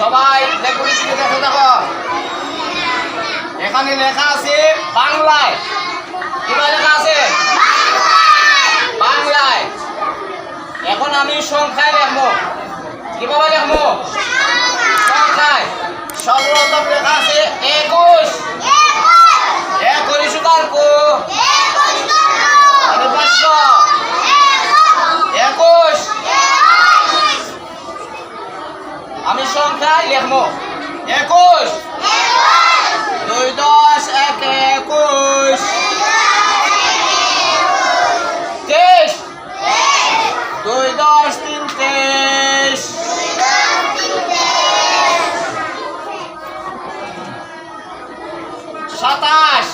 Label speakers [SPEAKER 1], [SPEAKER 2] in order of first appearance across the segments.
[SPEAKER 1] সবাই দেখো দেখো। এখানে লেখা আছে বাংলায়। কীভাবে লেখা আছে? বাংলায়। এখন আমি সংখ্যায় লিখব। কীভাবে লিখব? সংখ্যায়। সর্বপ্রথম লেখা আছে একুশ সুতার কো এটা পাঁচশো একুশ আমি সংখ্যায় লিখব একুশ দুই দশ এক একুশ তেইশ দুই দশ তিন তেইশ সাতাশ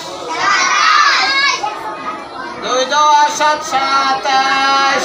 [SPEAKER 1] দুই দশ সাত সাতাশ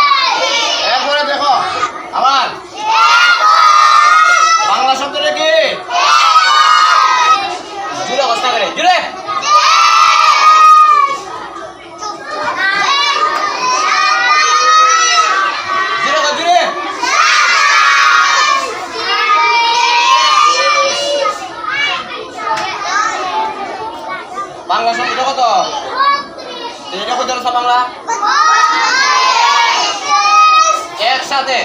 [SPEAKER 1] বাংলা শব্দ কত? এটা কত সব বাংলা? একসাথে?